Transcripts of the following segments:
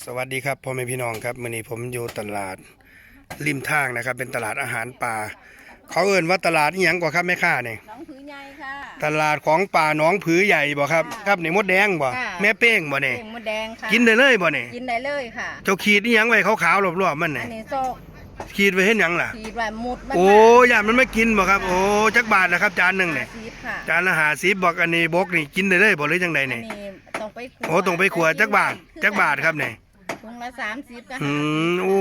สวัสดีครับพ่อแม่พี่น้องครับมื่อนี้ผมอยู่ตลาดริมทางนะครับ เป็นตลาดอาหารป่า เขาเอ่นว่าตลาดนี่ยังกว่าครับแม่ค้าเนี่ยน้องผือใหญ่ค่ะตลาดของป่าหนองผือใหญ่บ่ครับค่ะครับในมดแดงบ่ค่ะแม่เป้งบ่เนี่ยเก่งมดแดงค่ะกินได้เลยบ่เนี่ยกินได้เลยค่ะ เจ้าขีดนี่ยังไว้ขาวๆรอบๆมันอัเนี่ยนนี้โซกขีดไว้เห็นหยังล่ะ ขีดไว้มุดมันโอ้ยานมันไม่กินบ่ครับโอ้จักบาทนะครับจานหนึ่งเนี่ยซีดค่ะจานละหาสิบบอกอันนี้บกนี่กินได้เลยบ่หรือจังใดอันเนี่ย นี้ต้องไปขัวโอ้ต้องไปขัวจักบาทจักบาทครับเนี่ย ถุงละสามสิบก็อืห้ามโอ้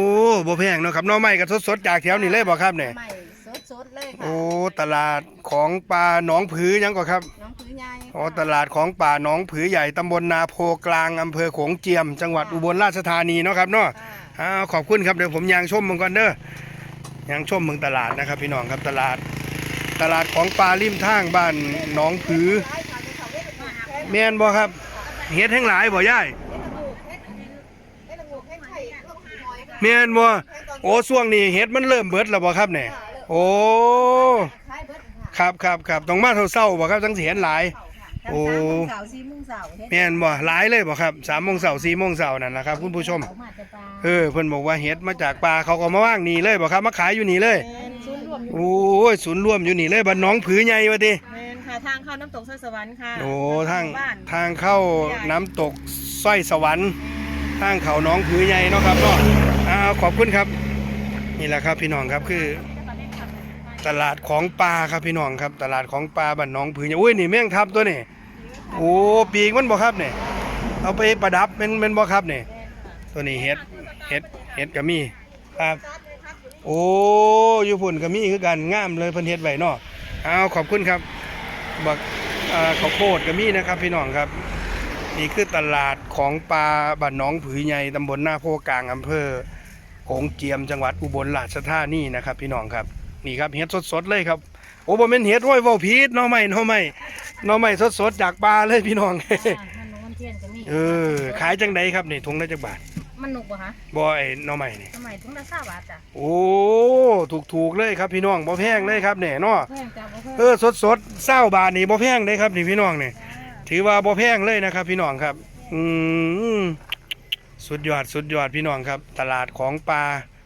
บ่แพงเนาะครับหน้อไม้ก็สดๆจากแถวนี้เลยบ่ครับเนี่ยใหม่สดๆเลยค่ะโอ้ตลาดของปลาหนองผือยังก่อนครับน้องผือใหญ่อ๋อตลาดของป่าหนองผือใหญ่ตำบลนาโพกลางอำเภอโขงเจียม จังหวัดอุบลราชธานีเนาะครับเนาะ ค่ะ อ้าวขอบคุณครับเดี๋ยวผมยางชมมึงก่อนเด้อยางชมมึงตลาดนะครับ พี่น้องครับตลาด ตลาดของปลาริมทางบ้านหนองผือแม่นบ่ครับเฮ็ดแห้งหลายบ่ย่าย แม่นบ่โอ้ช่วงนี้เฮ็ดมันเริ่มเบิดแล้วบ่ครับเนี่ยโอ้ครับครับครับต้องมาเศร้าๆบ่ครับจังสิเห็นหลาย โอ้ สาวซีมุ้งสาวเฮ็ดแม่นบ่หลายเลยบ่ครับสามโมงเสาร์สี่โมงเสาร์นั่นนะครับคุณผู้ชมเอามาแต่ปลาเออเพิ่นบอกว่าเฮ็ดมาจากป่าเขาก็มาว่างนี่เลยบ่ครับมาขายอยู่นี่เลย แม่นศูนย์รวมอยู่โอ้ยศูนย์รวมอยู่นี่เลยบ้านน้องผือใหญ่ว่าติแมนค่ะทางเข้าน้ำตกสร้อยสวรรค์ค่ะโอ้ทางบ้านทางเข้าน้ำตกสร้อยสวรรค์ทางเขาน้องผือใหญ่เนาะครับเนาะ อ้าขอบคุณครับ นี่แหละครับพี่น้องครับคือ ตลาดของปลาครับพี่น้องครับ ตลาดของปลาบ้านน้องผือใหญ่อุ้ยนี่แม่งทับตัวนี่โอ้ปีกมันบ่ครับเนี่ยเอาไปประดับเป็นเป็นบ่ครับเนี่ยตัวนี้เฮ็ดเฮ็ดเฮ็ดก็มีครับ โอ้อยู่พุ่นก็มีคือกันงามเลยเพิ่นเฮ็ดไว้เนาะเอาขอบคุณครับบักเอ่อข้าวโพดก็มีนะครับ พี่น้องครับ นี่คือตลาดของปลาบ้านหนองผือใหญ่ตำบลหน้าโพกลางอำเภอ งเจียมจังหวัดอุบลราชธานีนะครับ พี่น้องครับนี่ครับเฮ็ดสดๆเลยครับโอ้บ่แม่นเฮ็ดห้อยเว้าพีดหน่อไม้หน่อไม้หน่อไม้สดๆจากปลาเลยพี่น้องมันนมันเทียนก็มีเออขายจังไดครับนี่ถุงละจักบาทมันหนุกปะคะบ่ไอ้หน่อไม้นี่สมัยถุงละสามบาทจ้ะโอ้ถูกๆเลยครับพี่น้องบ่แพงเลยครับเนี่ยเนาะแพงจ้ะบ่แพงเออสดสดเศร้าบาทนี่บ่แพงเลยครับนี่พี่น้องนี่ถือว่าบ่แพงเลยนะครับ พี่น้องครับ อืม สุดยอดสุดยอดพี่น้องครับ ตลาดของปลา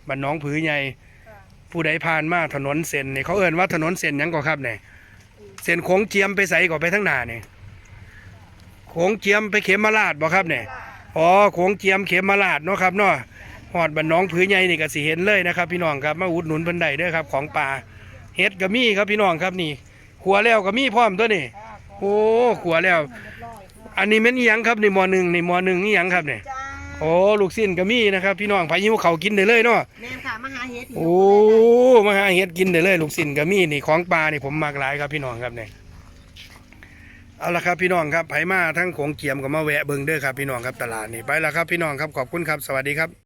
บ้านหน้องผือใหญ่ผู้ใดผ่านมาถนนเส้นนี่เขาเอ่นว่าถนนเส้นหยังก่อครับเนี่ยเส้นโค้งเจียมไปใส่ก่อไปทั้งหน้านี่โค้งเจียมไปเข็มมาลาดบ่ครับเนี่ยอ๋อโค้งเจียมเข็มมาลาดเนาะครับเนาะหอดบ้านหน้องผือใหญ่นี่ก็สิเห็นเลยนะครับพี่น้องครับมาอุดหนุนเพิ่นได้เด้อครับ ของปลาเฮ็ดก็มีครับพี่น้องครับนี่ขัวแล้วก็มีพร้อมตัวนี่โอ้ขัวแล้ว อันนี้แม่นอีหยังครับนี่มอหนึ่งนี่มอหนึ่งนี่หยังครับเนี่ยจ้า โอ้ลูกสิ้นก็มีนะครับ พี่น้องพายุเขาวกินได้เลยเนาะแมนค่ะมาหาเฮ็ดโอ้มาหาเฮ็ดกินได้เลย ลูกสิ้นก็มีนี่ของปลานี่ผมมักหลายครับพี่น้องครับเนี่ยเอาละครับพี่น้องครับไผมาทั้งโขงเกียมก็มาแวะเบิ่งเด้อครับพี่น้องครับตลาดนี่ไปแล้วครับพี่น้องครับขอบคุณครับสวัสดีครับ